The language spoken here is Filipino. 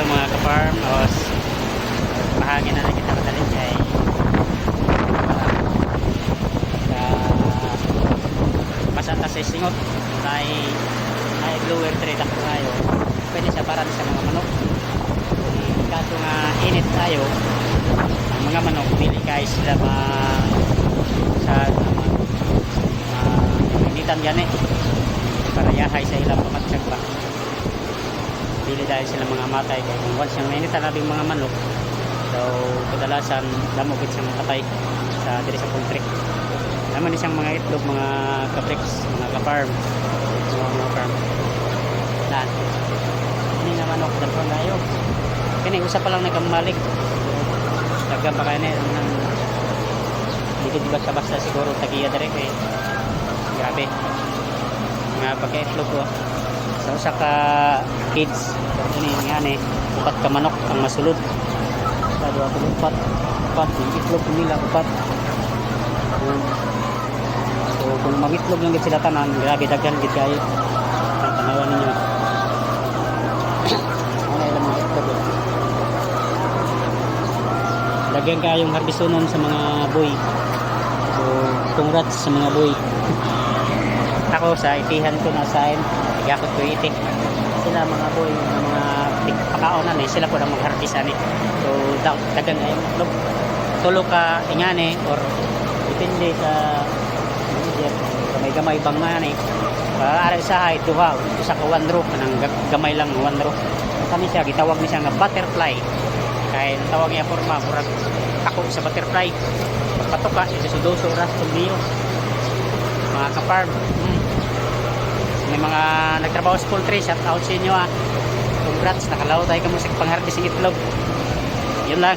hello mga ka-farm. O, s- bahagi na lang kita madalin kay sa masanta sa singot ay ay blower trade ako tayo. Pwede siya para sa mga manok. Kaso nga init tayo, ang mga manok dili kay sila ma sa ma, initan gani para yahay sa ilang pamatsag ba dili dahil sila mga matay kaya kung once yung mainit labing mga manok so kadalasan damo gid siyang patay sa diri sa poultry naman siyang mga itlog mga kabriks mga ka-farm mga mga farm na ini nga manok dalpon tayo kini usa pa lang nagkamalig. Dagan pa kaya nang dito di basta-basta siguro tagiya dire kay grabe. Nga pagka-itlog ko sa usa ka kids ini nga ni upat ka manok ang masulod. Sa duha ka upat upat yung itlog nila upat. So kung mangitlog lang sila tanan grabe daghan gid kayo ang tanawan ninyo. Ano ilang mga itlog eh. daghan kayong harbisonon sa mga boy. So congrats sa mga boy. Ako sa itihan ko na sign igakot ko sila mga boy mga pakaonan eh sila po ang magharbisan eh so da- dagan ay itlog tulo ka ingane or depende sa manager. Gamay gamay bang eh para sa ay duha usa ka one row kanang ga- gamay lang one row kami siya gitawag ni siya nga butterfly. Kay tawag niya forma murag ako sa butterfly. Pagpatuka ito sudoso ras niyo mga ka-farm may mga nagtrabaho sa poultry shout out sa inyo ah. Congrats nakalaw tayo ka mo sa pangharbis ng itlog yun lang